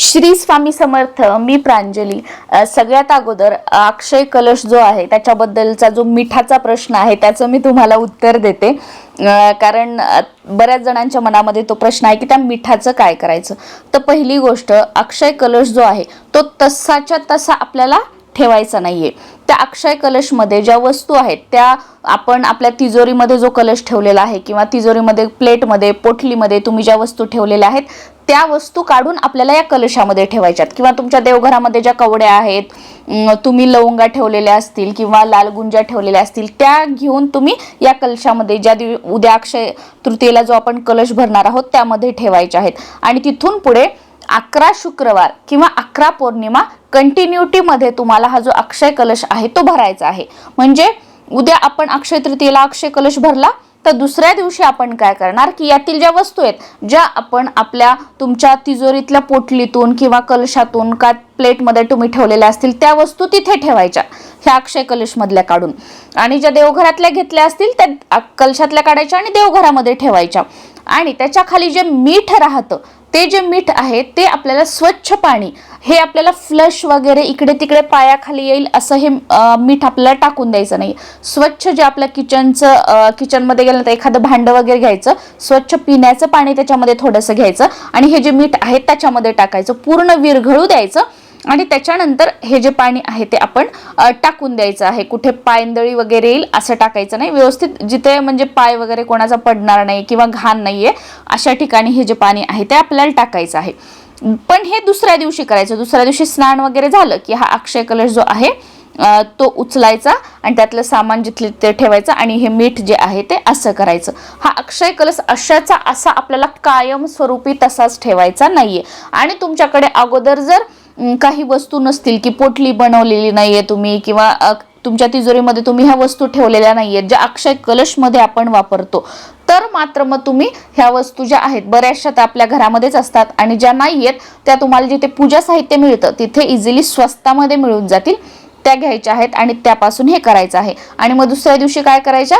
श्री स्वामी समर्थ मी प्रांजली. सगळ्यात अगोदर अक्षय कलश जो आहे त्याच्याबद्दलचा जो मिठाचा प्रश्न आहे त्याचं मी तुम्हाला उत्तर देते. कारण बऱ्याच जणांच्या मनामध्ये तो प्रश्न आहे की त्या मिठाचं काय करायचं? तर पहिली गोष्ट अक्षय कलश जो आहे तो तसाच्या तसा आपल्याला ठेवायचा नाहीये. त्या अक्षय कलशमध्ये ज्या वस्तू आहेत त्या आपण आपल्या तिजोरीमध्ये जो कलश ठेवलेला आहे किंवा तिजोरीमध्ये प्लेटमध्ये पोटलीमध्ये तुम्ही ज्या वस्तू ठेवलेल्या आहेत त्या वस्तू काढून आपल्याला या कलशामध्ये ठेवायच्यात. किंवा तुमच्या देवघरामध्ये ज्या कवड्या आहेत तुम्ही लवंगा ठेवलेल्या असतील किंवा लाल गुंजा ठेवलेल्या असतील त्या घेऊन तुम्ही या कलशामध्ये ज्या दिव उद्या अक्षय तृतीयेला जो आपण कलश भरणार आहोत त्यामध्ये ठेवायच्या आहेत. आणि तिथून पुढे अकरा शुक्रवार किंवा अकरा पौर्णिमा कंटिन्युटीमध्ये तुम्हाला हा जो अक्षय कलश आहे तो भरायचा आहे. म्हणजे उद्या आपण अक्षय तृतीयेला अक्षय कलश भरला तर दुसऱ्या दिवशी आपण काय करणार की यातील ज्या वस्तू आहेत ज्या आपण आपल्या तुमच्या तिजोरीतल्या पोटलीतून किंवा कलशातून का प्लेटमध्ये तुम्ही ठेवलेल्या असतील त्या वस्तू तिथे ठेवायच्या ह्या अक्षय कलशमधल्या काढून. आणि ज्या देवघरातल्या घेतल्या असतील त्या कलशातल्या काढायच्या आणि देवघरामध्ये ठेवायच्या. आणि त्याच्याखाली जे मीठ राहतं ते जे मीठ आहे ते आपल्याला स्वच्छ पाणी हे आपल्याला फ्लश वगैरे इकडे तिकडे पायाखाली येईल असं हे मीठ आपल्याला टाकून द्यायचं नाही. स्वच्छ जे आपल्या किचनचं किचनमध्ये गेलं तर एखादं भांडं वगैरे घ्यायचं स्वच्छ पिण्याचं पाणी त्याच्यामध्ये थोडंसं घ्यायचं आणि हे जे मीठ आहे त्याच्यामध्ये टाकायचं. पूर्ण विरघळू द्यायचं आणि त्याच्यानंतर हे जे पाणी आहे ते आपण टाकून द्यायचं आहे. कुठे पायंदळी वगैरे येईल असं टाकायचं नाही. व्यवस्थित जिथे म्हणजे पाय वगैरे कोणाचा पडणार नाही किंवा घाण नाहीये अशा ठिकाणी हे जे पाणी आहे ते आपल्याला टाकायचं आहे. पण हे दुसऱ्या दिवशी करायचं. दुसऱ्या दिवशी स्नान वगैरे झालं की हा अक्षय कलश जो आहे तो उचलायचा आणि त्यातलं सामान जिथले ते ठेवायचं आणि हे मीठ जे आहे ते असं करायचं. हा अक्षय कलश अशाचा असा आपल्याला कायम स्वरूपी तसाच ठेवायचा नाहीये. आणि तुमच्याकडे अगोदर जर काही वस्तू नसतील की पोटली बनवलेली नाहीये तुम्ही किंवा तुमच्या तिजोरीमध्ये तुम्ही ह्या वस्तू ठेवलेल्या नाहीयेत ज्या अक्षय कलशमध्ये आपण वापरतो. तर मात्र मग तुम्ही ह्या वस्तू ज्या आहेत बऱ्याचशा त्या आपल्या घरामध्येच असतात आणि ज्या नाही आहेत त्या तुम्हाला जिथे पूजा साहित्य मिळतं तिथे इझिली स्वस्तामध्ये मिळून जातील त्या घ्यायच्या आहेत आणि त्यापासून हे करायचं आहे. आणि मग दुसऱ्या दिवशी काय करायच्या?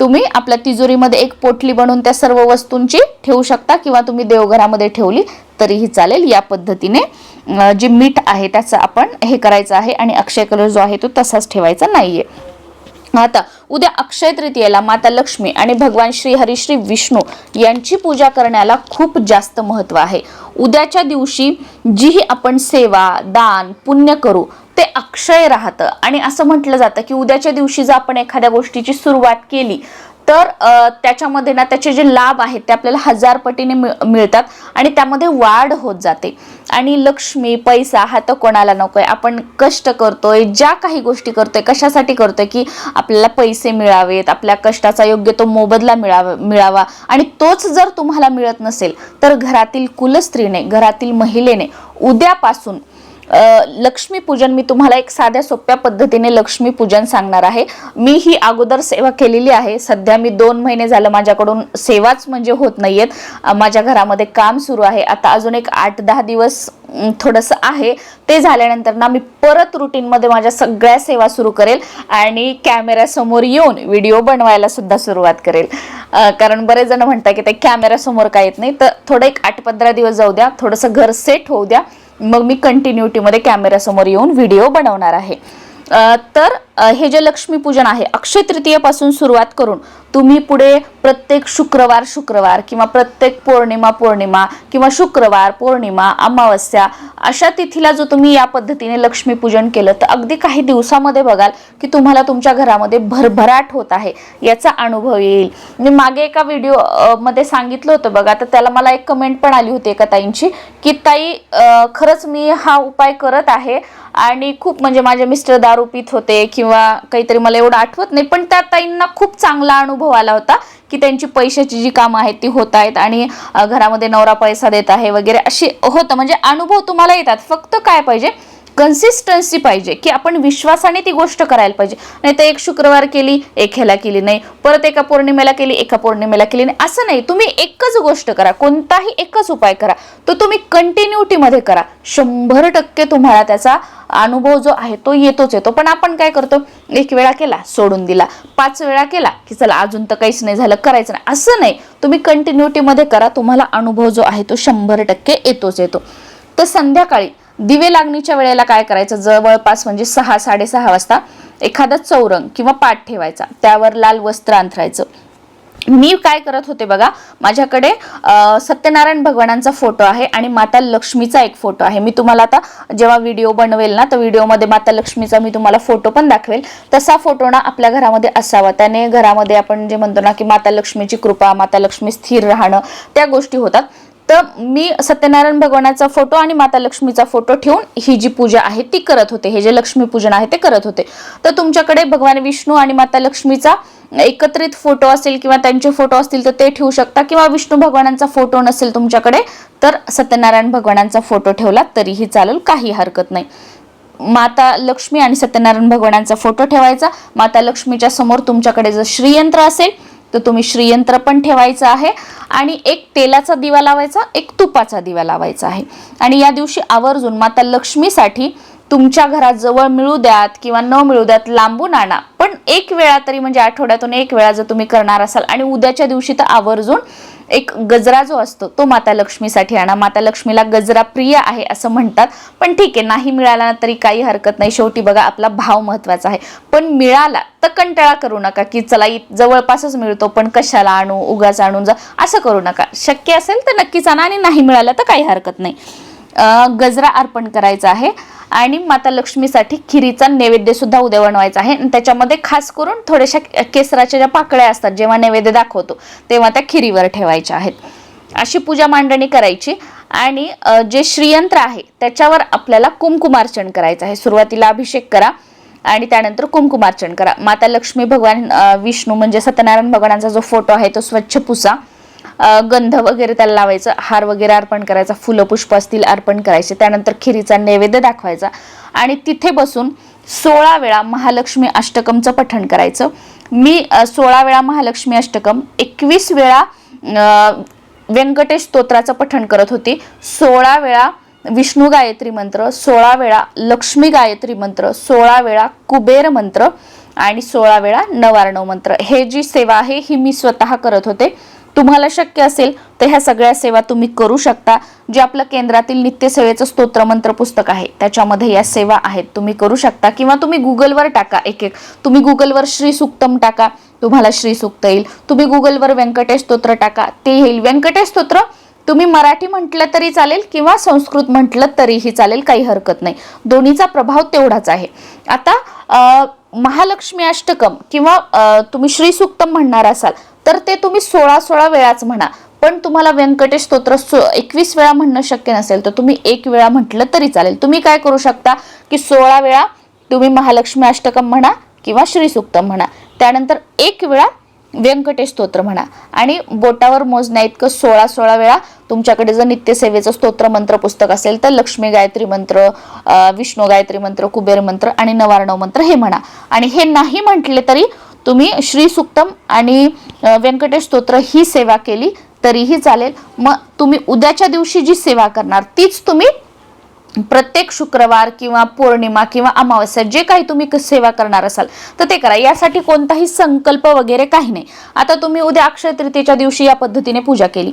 तुम्ही आपल्या तिजोरीमध्ये एक पोटली बनवून त्या सर्व वस्तूंची ठेवू शकता किंवा तुम्ही देवघरामध्ये ठेवली तरीही चालेल. या पद्धतीने जे मीठ आहे त्याचं आपण हे करायचं आहे आणि अक्षय कलर जो आहे तो तसाच ठेवायचा नाहीये. आता उद्या अक्षय तृतीयेला माता लक्ष्मी आणि भगवान श्री हरी श्री विष्णू यांची पूजा करण्याला खूप जास्त महत्त्व आहे. उद्याच्या दिवशी जीही आपण सेवा दान पुण्य करू ते अक्षय राहतं. आणि असं म्हटलं जातं की उद्याच्या दिवशी जर आपण एखाद्या गोष्टीची सुरुवात केली तर त्याच्यामध्ये ना त्याचे जे लाभ आहेत ते आपल्याला हजार पटीने मिळ- मिळतात आणि त्यामध्ये वाढ होत जाते. आणि लक्ष्मी पैसा हा तर कोणाला नकोय. आपण कष्ट करतोय ज्या काही गोष्टी करतोय कशासाठी करतोय की आपल्याला पैसे मिळावेत आपल्या कष्टाचा योग्य तो मोबदला मिळावा मिळावा. आणि तोच जर तुम्हाला मिळत नसेल तर घरातील कुलस्त्रीने घरातील महिलेने उद्यापासून लक्ष्मीपूजन मी तुम्हाला एक साध्या सोप्या पद्धतीने लक्ष्मीपूजन सांगणार आहे. मी ही अगोदर सेवा केलेली आहे. सध्या मी दोन महिने झालं माझ्याकडून सेवाच म्हणजे होत नाहीयेत. माझ्या घरामध्ये काम सुरू आहे. आता अजून एक आठ दहा दिवस थोडंसं आहे. ते झाल्यानंतर ना मी परत रुटीनमध्ये माझ्या सगळ्या सेवा सुरू करेल आणि कॅमेऱ्यासमोर येऊन व्हिडिओ बनवायला सुद्धा सुरुवात करेल. कारण बरेच जण म्हणतात की ते कॅमेऱ्यासमोर काय येत नाही. तर थोडं एक आठ पंधरा दिवस जाऊ द्या. थोडंसं घर सेट होऊ द्या. मग मी कंटिन्युटीमध्ये कॅमेऱ्यासमोर येऊन व्हिडिओ बनवणार आहे. तर हे जे लक्ष्मीपूजन आहे अक्षय तृतीयेपासून सुरुवात करून तुम्ही पुढे प्रत्येक शुक्रवार शुक्रवार किंवा प्रत्येक पौर्णिमा पौर्णिमा किंवा शुक्रवार पौर्णिमा अमावस्या अशा तिथीला जो तुम्ही या पद्धतीने लक्ष्मीपूजन केलं तर अगदी काही दिवसामध्ये बघाल की तुम्हाला तुमच्या घरामध्ये भरभराट होत आहे याचा अनुभव येईल. मी मागे एका व्हिडिओमध्ये सांगितलं होतं बघा तर त्याला मला एक कमेंट पण आली होती एका ताईंची की ताई खरंच मी हा उपाय करत आहे आणि खूप म्हणजे माझे मिस्टर दारू पित होते किंवा काहीतरी मला एवढं आठवत नाही पण त्या ताईंना खूप चांगला अनुभव आला होता की त्यांची पैशाची जी कामं आहेत ती होत आहेत आणि घरामध्ये नवरा पैसा देत आहे वगैरे अशी होतं. म्हणजे अनुभव तुम्हाला येतात. फक्त काय पाहिजे? कन्सिस्टन्सी पाहिजे की आपण विश्वासाने ती गोष्ट करायला पाहिजे. नाही तर एक शुक्रवार केली एक ह्याला केली नाही परत एका पौर्णिमेला केली एका पौर्णिमेला केली नाही. असं नाही. तुम्ही एकच गोष्ट करा कोणताही एकच उपाय करा तो तुम्ही कंटिन्युटीमध्ये करा. शंभर टक्के तुम्हाला त्याचा अनुभव जो आहे तो येतोच येतो. पण आपण काय करतो? एक वेळा केला सोडून दिला. पाच वेळा केला की चला अजून तर काहीच नाही झालं करायचं नाही. असं नाही. तुम्ही कंटिन्युटीमध्ये करा तुम्हाला अनुभव जो आहे तो शंभर टक्के येतोच येतो. तर संध्याकाळी दिवे लागणीच्या वेळेला काय करायचं? जवळपास म्हणजे सहा साडेसहा वाजता एखादा चौरंग किंवा पाठ ठेवायचा. त्यावर लाल वस्त्र अंथरायचं. मी काय करत होते बघा माझ्याकडे सत्यनारायण भगवानांचा फोटो आहे आणि माता लक्ष्मीचा एक फोटो आहे. मी तुम्हाला आता जेव्हा व्हिडिओ बनवेल ना तर व्हिडिओमध्ये माता लक्ष्मीचा मी तुम्हाला फोटो पण दाखवेल. तसा फोटो ना आपल्या घरामध्ये असावा. त्याने घरामध्ये आपण जे म्हणतो ना की माता लक्ष्मीची कृपा माता लक्ष्मी स्थिर राहणं त्या गोष्टी होतात. तर मी सत्यनारायण भगवानाचा फोटो आणि माता लक्ष्मीचा फोटो ठेवून ही जी पूजा आहे ती करत होते. हे जे लक्ष्मी पूजन आहे ते करत होते. तर तुमच्याकडे भगवान विष्णू आणि माता लक्ष्मीचा एकत्रित फोटो असेल किंवा त्यांचे फोटो असतील तर ते ठेवू शकता. किंवा विष्णू भगवानांचा फोटो नसेल तुमच्याकडे तर सत्यनारायण भगवानांचा फोटो ठेवला तरीही चालेल काही हरकत नाही. माता लक्ष्मी आणि सत्यनारायण भगवानांचा फोटो ठेवायचा. माता लक्ष्मीच्या समोर तुमच्याकडे जर श्रीयंत्र असेल तर तुम्ही श्रीयंत्र पण ठेवायचं आहे. आणि एक तेलाचा दिवा लावायचा एक तुपाचा दिवा लावायचा आहे. आणि या दिवशी आवर्जून माता लक्ष्मीसाठी तुमच्या घरात जवळ मिळू द्यात किंवा न मिळू द्यात लांबून आणा पण एक वेळा तरी म्हणजे आठवड्यातून एक वेळा जर तुम्ही करणार असाल आणि उद्याच्या दिवशी तर आवर्जून एक गजरा जो असतो तो माता लक्ष्मीसाठी आणा. माता लक्ष्मीला गजरा प्रिय आहे असं म्हणतात. पण ठीक आहे नाही मिळाला ना तरी काही हरकत नाही. शेवटी बघा आपला भाव महत्त्वाचा आहे. पण मिळाला तर कंटाळा करू नका की चला जवळपासच मिळतो पण कशाला आणू उगाच आणून जा असं करू नका. शक्य असेल तर नक्कीच आणा आणि नाही मिळालं तर काही हरकत नाही. गजरा अर्पण करायचा आहे. आणि माता लक्ष्मीसाठी खिरीचा नैवेद्य सुद्धा उद्या बनवायचा आहे. आणि त्याच्यामध्ये खास करून थोड्याशा केसराच्या ज्या पाकळ्या असतात जेव्हा नैवेद्य दाखवतो तेव्हा त्या खिरीवर ठेवायच्या आहेत. अशी पूजा मांडणी करायची. आणि जे श्रीयंत्र आहे त्याच्यावर आपल्याला कुमकुमार्चन करायचं आहे. सुरुवातीला अभिषेक करा आणि त्यानंतर कुंकुमार्चन करा. माता लक्ष्मी भगवान विष्णू म्हणजे सत्यनारायण भगवानांचा जो फोटो आहे तो स्वच्छ पुसा. गंध वगैरे त्याला लावायचं. हार वगैरे अर्पण करायचा. फुलं पुष्प असतील अर्पण करायचे. त्यानंतर खिरीचा नैवेद्य दाखवायचा. आणि तिथे बसून सोळा वेळा महालक्ष्मी अष्टकमचं पठण करायचं. मी सोळा वेळा महालक्ष्मी अष्टकम एकवीस वेळा व्यंकटेश स्तोत्राचं पठण करत होती. सोळा वेळा विष्णू गायत्री मंत्र सोळा वेळा लक्ष्मी गायत्री मंत्र सोळा वेळा कुबेर मंत्र आणि सोळा वेळा नवारणव मंत्र. हे जी सेवा आहे ही मी स्वतः करत होते. तुम्हाला शक्य असेल तर ह्या सगळ्या सेवा तुम्ही करू शकता जे आपलं केंद्रातील नित्यसेवेचं स्तोत्रमंत्र पुस्तक आहे. त्याच्यामध्ये या सेवा आहेत. तुम्ही करू शकता. किंवा तुम्ही गुगलवर टाका एक एक तुम्ही गुगलवर श्री सुक्तम टाका. तुम्हाला श्री सुक्त येईल. तुम्ही गुगलवर व्यंकटेश स्तोत्र टाका. ते येईल. व्यंकटेश स्तोत्र तुम्ही मराठी म्हटलं तरी चालेल किंवा संस्कृत म्हटलं तरीही चालेल. काही हरकत नाही. दोन्हीचा प्रभाव तेवढाच आहे. आता महालक्ष्मी अष्टकम किंवा तुम्ही श्री सुक्तम म्हणणार असाल तर ते तुम्ही सोळा सोळा वेळाच म्हणा. पण तुम्हाला व्यंकटेश स्तोत्र एकवीस वेळा म्हणणं शक्य नसेल तर तुम्ही एक वेळा म्हटलं तरी चालेल. तुम्ही काय करू शकता की सोळा वेळा तुम्ही महालक्ष्मी अष्टकम म्हणा किंवा श्री सुक्तम म्हणा. त्यानंतर एक वेळा व्यंकटेश स्तोत्र म्हणा. आणि बोटावर मोजण्या इतकं सोळा सोळा वेळा तुमच्याकडे जर नित्यसेवेचं स्तोत्र मंत्र पुस्तक असेल तर लक्ष्मी गायत्री मंत्र विष्णू गायत्री मंत्र कुबेर मंत्र आणि नवार्णव मंत्र हे म्हणा. आणि हे नाही म्हटले तरी तुम्ही श्री सुक्तम आणि व्यंकटेश स्तोत्र ही सेवा केली तरीही चालेल. मग तुम्ही उद्याच्या दिवशी जी सेवा करणार तीच तुम्ही प्रत्येक शुक्रवार किंवा पौर्णिमा किंवा अमावस्या जे काही तुम्ही सेवा करणार असाल तर ते करा. यासाठी कोणताही संकल्प वगैरे काही नाही. आता तुम्ही उद्या अक्षय तृतीयेच्या दिवशी या पद्धतीने पूजा केली.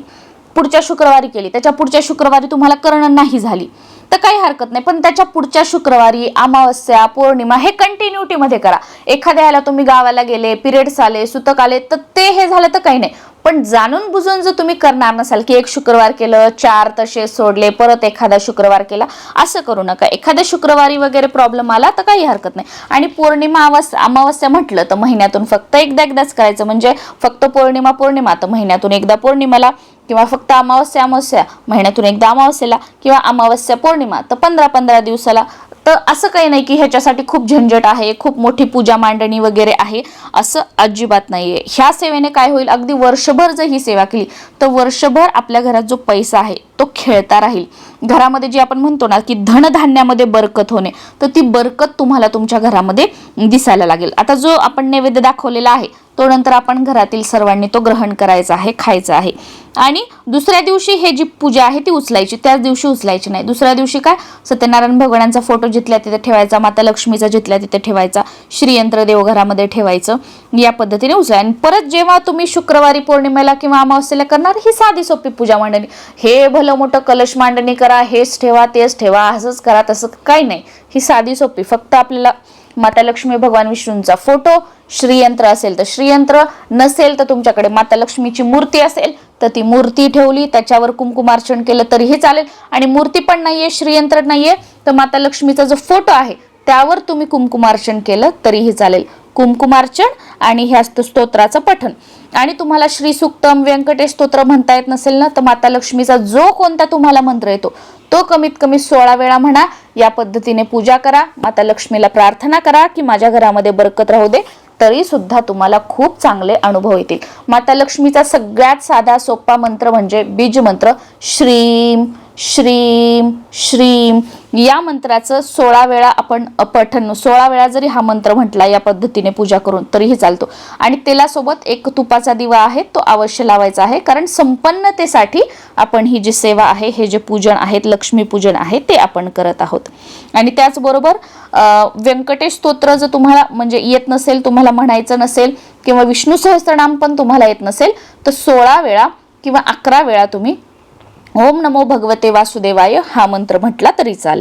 पुढच्या शुक्रवारी केली. त्याच्या पुढच्या शुक्रवारी तुम्हाला करणं नाही झाली. तर काही हरकत नाही. पण त्याच्या पुढच्या शुक्रवारी अमावस्या पौर्णिमा हे कंटिन्युटीमध्ये करा. एखाद्या ह्याला तुम्ही गावाला गेले पिरियड्स आले सुतक आले तर ते हे झालं तर काही नाही. पण जाणून बुजून जर तुम्ही करणार नसाल की एक शुक्रवार केलं चार तसे सोडले परत एखादा शुक्रवार केला असं करू नका. एखाद्या शुक्रवारी वगैरे प्रॉब्लेम आला तर काही हरकत नाही. आणि पौर्णिमा अमावस्या अमावस्या म्हटलं तर महिन्यातून फक्त एकदा एकदाच करायचं. म्हणजे फक्त पौर्णिमा पौर्णिमा. तर महिन्यातून एकदा पौर्णिमाला किंवा फक्त अमावस्या अमावस्या महिन्यातून एकदा अमावस्येला किंवा अमावस्या पौर्णिमा तर पंधरा पंधरा दिवसाला. तर असं काही नाही की ह्याच्यासाठी खूप झंझट आहे खूप मोठी पूजा मांडणी वगैरे आहे असं अजिबात नाही आहे ह्या सेवेने काय होईल? अगदी वर्षभर जर ही सेवा केली तर वर्षभर आपल्या घरात जो पैसा आहे तो खेळता राहील. घरामध्ये जे आपण म्हणतो ना की धनधान्यामध्ये बरकत होणे तर ती बरकत तुम्हाला तुमच्या घरामध्ये दिसायला लागेल. आता जो आपण नैवेद्य दाखवलेला आहे तो नंतर आपण घरातील सर्वांनी तो ग्रहण करायचा आहे खायचा आहे. आणि दुसऱ्या दिवशी हे जी पूजा आहे ती उचलायची त्याच दिवशी उचलायची नाही. दुसऱ्या दिवशी काय? सत्यनारायण भगवानांचा फोटो जिथल्या तिथे ठेवायचा माता लक्ष्मीचा जिथल्या तिथे ठेवायचा श्रीयंत्र देवघरामध्ये ठेवायचं या पद्धतीने उचलाय आणि परत जेव्हा तुम्ही शुक्रवारी पौर्णिमेला किंवा अमावस्येला करणार ही साधी सोपी पूजा मांडणी. हे भलं मोठं कलश मांडणी करा हेच ठेवा तेच ठेवा असंच करा तसं काही नाही. ही साधी सोपी. फक्त आपल्याला माता लक्ष्मी भगवान विष्णूंचा फोटो. श्रीयंत्र असेल तर श्रीयंत्र. नसेल तर तुमच्याकडे माता लक्ष्मीची मूर्ती असेल तर ती मूर्ती ठेवली. त्याच्यावर कुंकुमार्चन केलं तरीही चालेल. आणि मूर्ती पण नाहीये श्रीयंत्र नाहीये. तर माता लक्ष्मीचा जो फोटो आहे त्यावर तुम्ही कुंकुमार्चन केलं तरीही चालेल. कुमकुमार्चन आणि ह्या स्तोत्राचं पठण. आणि तुम्हाला श्री सुक्तम व्यंकटेश स्तोत्र म्हणता येत नसेल ना तर माता लक्ष्मीचा जो कोणता तुम्हाला मंत्र येतो तो कमीत कमी सोळा वेळा म्हणा. या पद्धतीने पूजा करा माता लक्ष्मीला प्रार्थना करा की माझ्या घरामध्ये बरकत राहू दे तरी सुद्धा तुम्हाला खूप चांगले अनुभव येतील. माता लक्ष्मीचा सगळ्यात साधा सोपा मंत्र म्हणजे बीज मंत्र. श्रीम श्रीम श्रीम. या मंत्राचं सोळा वेळा आपण पठण सोळा वेळा जरी हा मंत्र म्हटला या पद्धतीने पूजा करून तरीही चालतो. आणि तेलासोबत एक तुपाचा दिवा आहे तो अवश्य लावायचा आहे कारण संपन्नतेसाठी आपण ही जी सेवा आहे हे जे पूजन आहेत लक्ष्मीपूजन आहे ते आपण करत आहोत. आणि त्याचबरोबर व्यंकटेश स्तोत्र जर तुम्हाला म्हणजे येत नसेल तुम्हाला म्हणायचं नसेल किंवा विष्णू सहस्रनाम पण तुम्हाला येत नसेल तर सोळा वेळा किंवा अकरा वेळा तुम्ही ओम नमो भगवते वासुदेवाय हा मंत्र म्हटला तरी चालेल.